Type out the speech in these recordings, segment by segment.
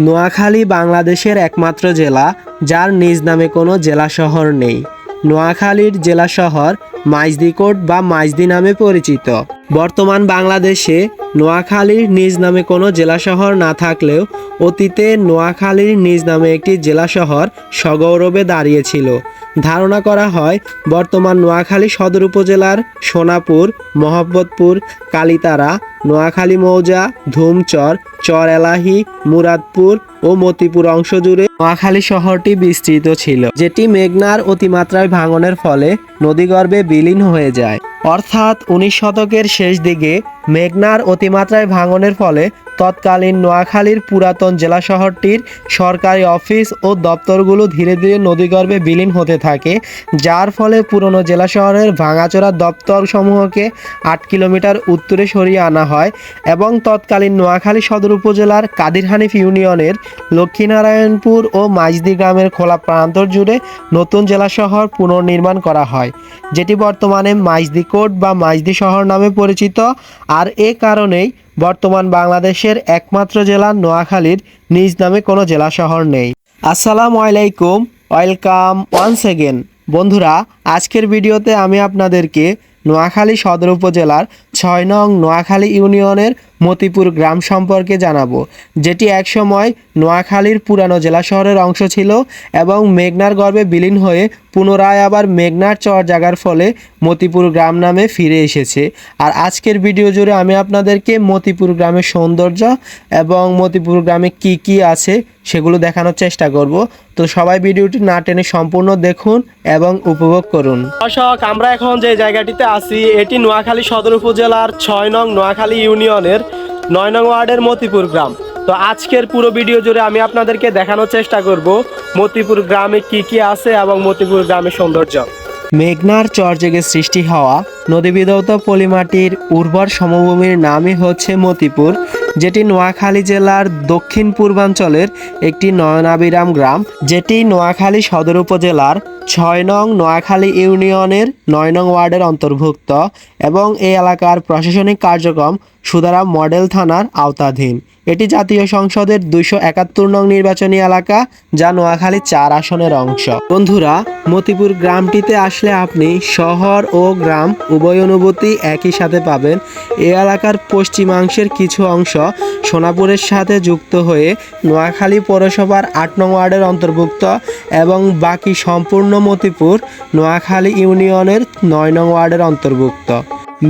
নোয়াখালী বাংলাদেশের একমাত্র জেলা যার নিজ নামে কোনো জেলা শহর নেই। নোয়াখালীর জেলা শহর মাইজদিকোট বা মাইজদি নামে পরিচিত। বর্তমান বাংলাদেশে নোয়াখালীর নিজ নামে কোনো জেলা শহর না থাকলেও অতীতে নোয়াখালীর নিজ নামে একটি জেলা শহর সগৌরবে দাঁড়িয়েছিল। ধারণা করা হয়, বর্তমান নোয়াখালী সদর উপজেলার সোনাপুর মোহাম্মদপুর কালিতারা, নোয়াখালী মৌজা, ধুমচর চর এলাহি মুরাদপুর ও মতিপুর অংশ জুড়ে নোয়াখালী শহরটি বিস্তৃত ছিল, যেটি মেঘনার অতিমাত্রায় ভাঙনের ফলে নদীগর্ভে বিলীন হয়ে যায়। অর্থাৎ উনিশ শতকের শেষ দিকে মেঘনার অতিমাত্রায় ভাঙনের ফলে তৎকালীন নোয়াখালীর পুরাতন জেলা শহরটির সরকারি অফিস ও দপ্তরগুলো ধীরে ধীরে নদীগর্ভে বিলীন হতে থাকে, যার ফলে পুরনো জেলা শহরের ভাঙাচোরা দপ্তর সমূহকে আট কিলোমিটার উত্তরে সরিয়ে আনা হয় এবং তৎকালীন নোয়াখালী সদর উপজেলার কাদির হানিফ ইউনিয়নের লক্ষ্মীনারায়ণপুর ও মাইজদি গ্রামের খোলা প্রান্তর জুড়ে নতুন জেলা শহর পুনর্নির্মাণ করা হয়, যেটি বর্তমানে মাইজদি কোট বা মাইজদি শহর নামে পরিচিত আর এ কারণেই বর্তমান বাংলাদেশের একমাত্র জেলা নোয়াখালীর নিজ নামে কোনো জেলা শহর নেই। আসসালামু আলাইকুম, ওয়েলকাম ওয়ান্স এগেন বন্ধুরা, আজকের ভিডিওতে আমি আপনাদেরকে নোয়াখালী সদর উপজেলার ছয় নং নোয়াখালী ইউনিয়নের মতিপুর গ্রাম সম্পর্কে জানাব, যেটি একসময় নোয়াখালীর পুরানো জেলা শহরের অংশ ছিল এবং মেঘনার গর্ভে বিলীন হয়ে পুনরায় আবার মেঘনার চর জাগার ফলে মতিপুর গ্রাম নামে ফিরে এসেছে। আর আজকের ভিডিও জুড়ে আমি আপনাদেরকে মতিপুর গ্রামের সৌন্দর্য এবং মতিপুর গ্রামে কি কি আছে সেগুলো দেখানোর চেষ্টা করব। তো সবাই ভিডিওটি না টেনে সম্পূর্ণ দেখুন এবং উপভোগ করুন। দর্শক, আমরা এখন যে জায়গাটিতে আছি, এটি নোয়াখালী সদর উপজেলার ছয় নং নোয়াখালী ইউনিয়নের নয় নং ওয়ার্ডের মতিপুর গ্রাম। তো আজকের পুরো ভিডিও জুড়ে আমি আপনাদেরকে দেখানোর চেষ্টা করব মতিপুর গ্রামে কি কি আছে এবং মতিপুর গ্রামের সৌন্দর্য। মেঘনার চরজেগে সৃষ্টি হওয়া নদীবিধৌত পলিমাটির উর্বর সমভূমির নামই হচ্ছে মতিপুর, যেটি নোয়াখালী জেলার দক্ষিণ পূর্বাঞ্চলের একটি নয়নাবিরাম গ্রাম, যেটি নোয়াখালী সদর উপজেলার ছয় নং নোয়াখালী ইউনিয়নের নয় নং ওয়ার্ডের অন্তর্ভুক্ত এবং এই এলাকার প্রশাসনিক কার্যক্রম সুদারাম মডেল থানার আওতাধীন। এটি জাতীয় সংসদের দুইশো একাত্তর নং নির্বাচনী এলাকা, যা নোয়াখালী চার আসনের অংশ। বন্ধুরা, মতিপুর গ্রামটিতে আসলে আপনি শহর ও গ্রাম উভয় অনুভূতি একই সাথে পাবেন। এই এলাকার পশ্চিমাংশের কিছু অংশ সোনাপুরের সাথে যুক্ত হয়ে নোয়াখালী পৌরসভার আট নং ওয়ার্ডের অন্তর্ভুক্ত এবং বাকি সম্পূর্ণ মতিপুর নোয়াখালী ইউনিয়নের নয় নং ওয়ার্ডের অন্তর্ভুক্ত।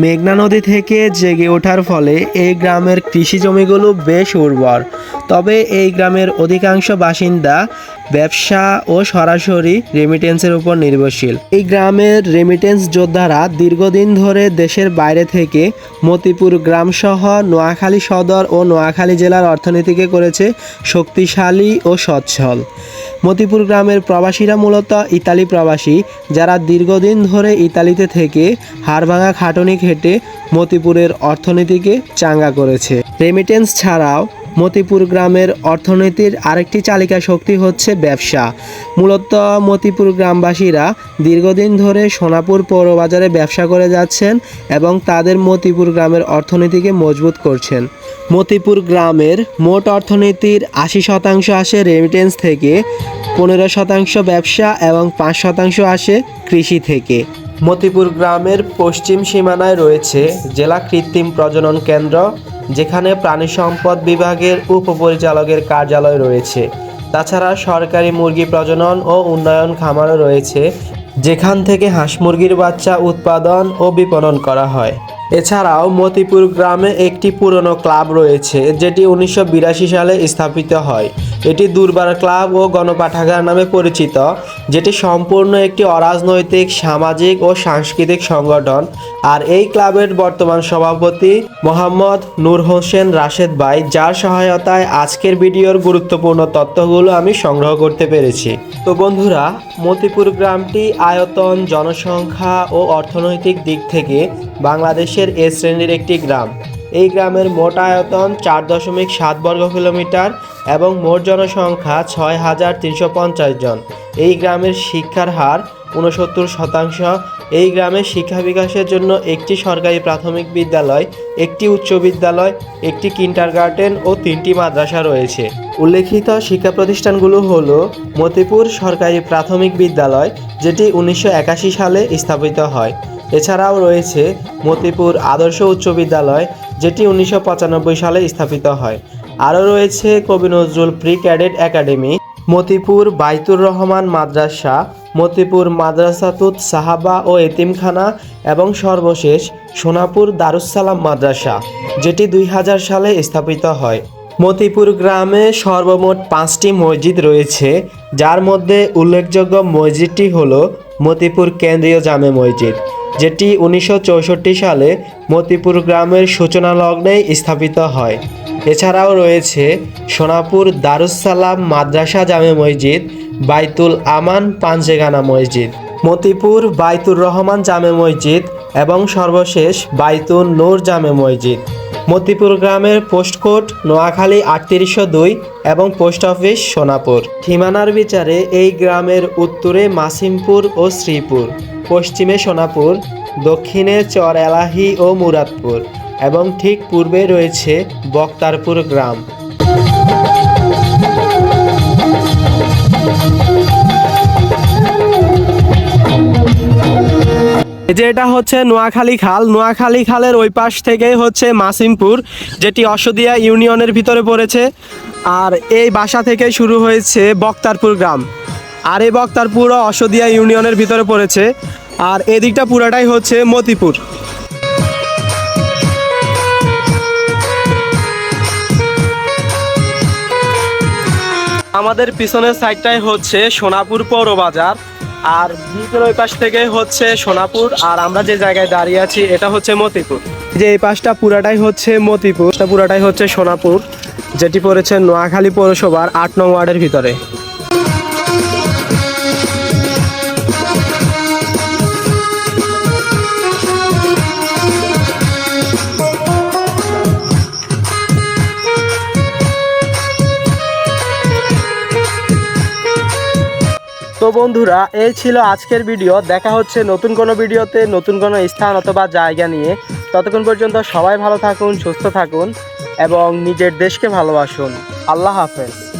মেঘনা নদী থেকে জেগে ওঠার ফলে এই গ্রামের কৃষি জমিগুলো বেশ উর্বর। তবে এই গ্রামের অধিকাংশ বাসিন্দা ব্যবসা ও সরাসরি রেমিটেন্সের উপর নির্ভরশীল। এই গ্রামের রেমিটেন্স যোদ্ধারা দীর্ঘদিন ধরে দেশের বাইরে থেকে মতিপুর গ্রাম গ্রামসহ নোয়াখালী সদর ও নোয়াখালী জেলার অর্থনীতিকে করেছে শক্তিশালী ও সচ্ছল। মতিপুর গ্রামের প্রবাসীরা মূলত ইতালি প্রবাসী, যারা দীর্ঘদিন ধরে ইতালিতে থেকে হাড়ভাঙা খাটুনি খেটে মতিপুরের অর্থনীতিকে চাঙ্গা করেছে। রেমিটেন্স ছাড়াও মতিপুর গ্রামের অর্থনীতির আরেকটি চালিকা শক্তি হচ্ছে ব্যবসা। মূলত মতিপুর গ্রামবাসীরা দীর্ঘদিন ধরে সোনাপুর পৌরবাজারে ব্যবসা করে যাচ্ছেন এবং তাদের মতিপুর গ্রামের অর্থনীতিকে মজবুত করছেন। মতিপুর গ্রামের মোট অর্থনীতির আশি শতাংশ আসে রেমিটেন্স থেকে, পনেরো শতাংশ ব্যবসা এবং পাঁচ শতাংশ আসে কৃষি থেকে। মতিপুর গ্রামের পশ্চিম সীমানায় রয়েছে জেলা কৃত্রিম প্রজনন কেন্দ্র, যেখানে প্রাণী সম্পদ বিভাগের উপপরিচালকের কার্যালয় রয়েছে। তাছাড়া সরকারি মুরগি প্রজনন ও উন্নয়ন খামারও রয়েছে, যেখান থেকে হাঁস মুরগির বাচ্চা উৎপাদন ও বিপণন করা হয়। এছাড়াও মতিপুর গ্রামে একটি পুরনো ক্লাব রয়েছে, যেটি উনিশশো বিরাশি সালে স্থাপিত হয়। এটি দুর্বার ক্লাব ও গণপাঠাগার নামে পরিচিত, যেটি সম্পূর্ণ একটি অরাজনৈতিক, সামাজিক ও সাংস্কৃতিক সংগঠন। আর এই ক্লাবের বর্তমান সভাপতি মোহাম্মদ নূর হোসেন রাশেদ ভাই, যার সহায়তায় আজকের ভিডিওর গুরুত্বপূর্ণ তথ্যগুলো আমি সংগ্রহ করতে পেরেছি। তো বন্ধুরা, মতিপুর গ্রামটি আয়তন, জনসংখ্যা ও অর্থনৈতিক দিক থেকে বাংলাদেশের এ শ্রেণির একটি গ্রাম। এই গ্রামের মোট আয়তন চার দশমিক সাত বর্গ কিলোমিটার এবং মোট জনসংখ্যা ছয় হাজার তিনশো পঞ্চাশ জন। এই গ্রামের শিক্ষার হার উনসত্তর শতাংশ। এই গ্রামে শিক্ষা বিকাশের জন্য একটি সরকারি প্রাথমিক বিদ্যালয়, একটি উচ্চ বিদ্যালয়, একটি কিন্টারগার্টেন ও তিনটি মাদ্রাসা রয়েছে। উল্লেখিত শিক্ষা প্রতিষ্ঠানগুলো হল মতিপুর সরকারি প্রাথমিক বিদ্যালয়, যেটি উনিশশো একাশি সালে স্থাপিত হয়। এছাড়াও রয়েছে মতিপুর আদর্শ উচ্চ বিদ্যালয়, যেটি উনিশশো পঁচানব্বই সালে স্থাপিত হয়। আরও রয়েছে কবি Nazrul pre cadet academy, Motipur Baitur Rahman মাদ্রাসা, মতিপুর মাদ্রাসাতুত সাহাবা ও এতিমখানা এবং সর্বশেষ সোনাপুর দারুসালাম মাদ্রাসা, যেটি দুই হাজার সালে স্থাপিত হয়। মতিপুর গ্রামে সর্বমোট পাঁচটি মসজিদ রয়েছে, যার মধ্যে উল্লেখযোগ্য মসজিদটি হল মতিপুর কেন্দ্রীয় জামে মসজিদ। যেটি উনিশশো চৌষট্টি সালে মতিপুর গ্রামের সূচনা লগ্নেই স্থাপিত হয়। এছাড়াও রয়েছে সোনাপুর দারুসালাম মাদ্রাসা জামে মসজিদ, বাইতুল আমান পাঞ্জেগানা মসজিদ, মতিপুর বাইতুর রহমান জামে মসজিদ এবং সর্বশেষ বাইতুল নূর জামে মসজিদ। মতিপুর গ্রামের পোস্ট কোড নোয়াখালী আটত্রিশশো দুই এবং পোস্ট অফিস সোনাপুর। সীমানার বিচারে এই গ্রামের উত্তরে মাসিমপুর ও শ্রীপুর। পশ্চিমে সোনাপুর, দক্ষিণে চর এলাহি ও মুরাদপুর এবং ঠিক পূর্বে রয়েছে বক্তারপুর গ্রাম। যে এটা হচ্ছে নোয়াখালী খাল। নোয়াখালী খালের ওই পাশ থেকেই হচ্ছে মাসিমপুর, যেটি অসদিয়া ইউনিয়নের ভিতরে পড়েছে। আর এই বাসা থেকে শুরু হয়েছে বক্তারপুর গ্রাম। আর এই বক্তারপুর অসদিয়া ইউনিয়নের ভিতরে পড়েছে। আর এদিকটা পুরাটাই হচ্ছে মতিপুর। আমাদের পিছনের সাইডটাই হচ্ছে সোনাপুর পৌর বাজার, আর ভিতর ওই পাশ থেকে হচ্ছে সোনাপুর, আর আমরা যে জায়গায় দাঁড়িয়ে আছি, এটা হচ্ছে মতিপুর। যে এই পাশটা পুরাটাই হচ্ছে মতিপুর পুরাটাই হচ্ছে সোনাপুর, যেটি পড়েছে নোয়াখালী পৌরসভার আট নং ওয়ার্ডের ভিতরে। তো বন্ধুরা, এই ছিল আজকের ভিডিও। দেখা হচ্ছে নতুন কোনো ভিডিওতে, নতুন কোনো স্থান অথবা জায়গা নিয়ে। ততক্ষণ পর্যন্ত সবাই ভালো থাকুন, সুস্থ থাকুন, এবং নিজের দেশকে ভালোবাসুন। আল্লাহ হাফেজ।